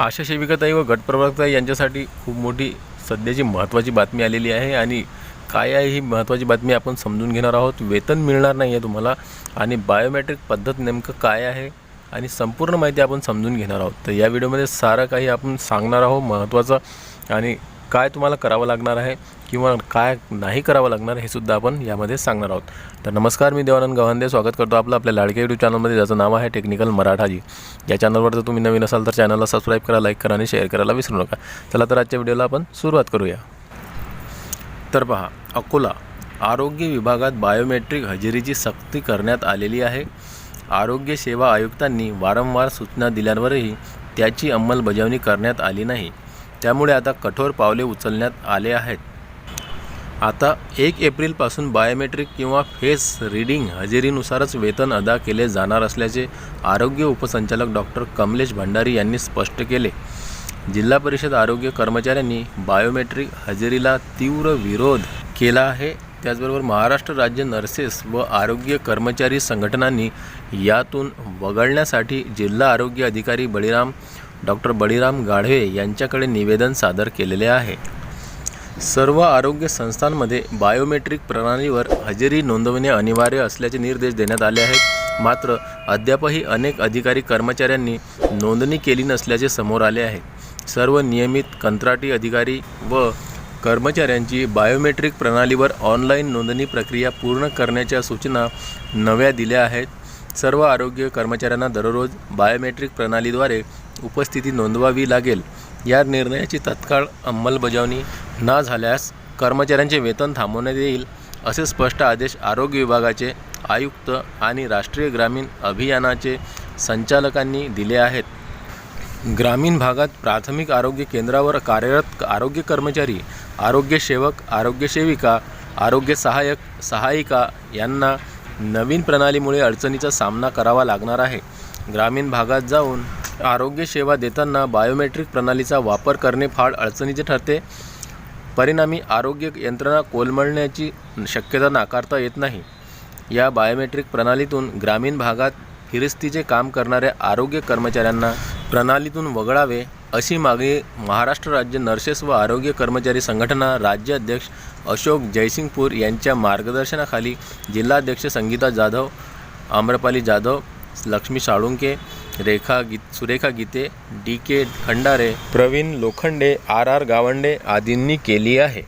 आशा सेविकाताई व गटप्रवर्तकताई यांच्यासाठी खूप मोठी सध्याची महत्त्वाची बातमी आलेली आहे आणि काय आहे ही महत्त्वाची बातमी आपण समजून घेणार आहोत. वेतन मिळणार नाही आहे तुम्हाला आणि बायोमेट्रिक पद्धत नेमकं काय आहे आणि संपूर्ण माहिती आपण समजून घेणार आहोत. तर या व्हिडिओमध्ये सारं काही आपण सांगणार आहोत महत्त्वाचं आणि काय तुम्हाला करावं लागणार आहे किंवा काय नाही करावं लागणार हे सुद्धा आपण यामध्ये सांगणार आहोत. तर नमस्कार मी देवानंद गव्हांदे. स्वागत करतो आपलं आपल्या लाडके यूट्यूब चॅनलमध्ये ज्याचं नाव आहे टेक्निकल मराठाजी. या चॅनलवर जर तुम्ही नवीन असाल तर चॅनलला सबस्क्राईब करा लाईक करा आणि शेअर करायला विसरू नका. चला तर आजच्या व्हिडिओला आपण सुरुवात करूया. तर पहा अकोला आरोग्य विभागात बायोमेट्रिक हजेरीची सक्ती करण्यात आलेली आहे. आरोग्य सेवा आयुक्तांनी वारंवार सूचना दिल्यावरही त्याची अंमलबजावणी करण्यात आली नाही. त्यामुळे आता कठोर पावले उचलण्यात आले आहेत. आता एक एप्रिलपासून बायोमेट्रिक किंवा फेस रीडिंग हजेरीनुसारच वेतन अदा केले जाणार असल्याचे आरोग्य उपसंचालक डॉक्टर कमलेश भंडारी यांनी स्पष्ट केले. जिल्हा परिषद आरोग्य कर्मचाऱ्यांनी बायोमेट्रिक हजेरीला तीव्र विरोध केला आहे. त्याचबरोबर महाराष्ट्र राज्य नर्सेस व आरोग्य कर्मचारी संघटनांनी यातून वगळण्यासाठी जिल्हा आरोग्य अधिकारी बळीराम डॉक्टर बळीराम गाढवे यांच्याकडे निवेदन सादर केलेले आहे. सर्व आरोग्य संस्थांमध्ये बायोमेट्रिक प्रणालीवर हजेरी नोंदवणे अनिवार्य असल्याचे निर्देश देण्यात आले आहेत. मात्र अद्यापही अनेक अधिकारी कर्मचाऱ्यांनी नोंदणी केली नसल्याचे समोर आले आहे. सर्व नियमित कंत्राटी अधिकारी व कर्मचाऱ्यांची बायोमेट्रिक प्रणालीवर ऑनलाईन नोंदणी प्रक्रिया पूर्ण करण्याच्या सूचना नव्या दिल्या आहेत. सर्व आरोग्य कर्मचाऱ्यांना दररोज बायोमेट्रिक प्रणालीद्वारे उपस्थिती नोंदवावी लागेल. या निर्णयाची तत्काळ अंमलबजावणी न झाल्यास कर्मचाऱ्यांचे वेतन थांबवण्यात येईल असे स्पष्ट आदेश आरोग्य विभागाचे आयुक्त आणि राष्ट्रीय ग्रामीण अभियानाचे संचालकांनी दिले आहेत. ग्रामीण भागात प्राथमिक आरोग्य केंद्रावर कार्यरत आरोग्य कर्मचारी आरोग्य सेवक आरोग्य सेविका आरोग्य सहाय्यक सहायिका यांना नवीन प्रणालीमुळे अडचणीचा सामना करावा लागणार आहे. ग्रामीण भागात जाऊन आरोग्यसेवा देताना बायोमेट्रिक प्रणालीचा वापर करणे फार अडचणीचे ठरते. परिणामी आरोग्य यंत्रणा कोलमडण्याची शक्यता नाकारता येत नाही. या बायोमेट्रिक प्रणालीतून ग्रामीण भागात फिरस्तीचे काम करणाऱ्या आरोग्य कर्मचाऱ्यांना प्रणालीतून वगळावे अशी मागणी महाराष्ट्र राज्य नर्सेस व आरोग्य कर्मचारी संघटना राज्य अध्यक्ष अशोक जयसिंगपूर यांच्या मार्गदर्शनाखाली जिल्हाध्यक्ष Sangeeta Jadhav Amrapali Jadhav Lakshmi Salunke Rekha Geet Surekha Gite D K Khandare Pravin Lokhande R R Gawande आदींनी केली आहे.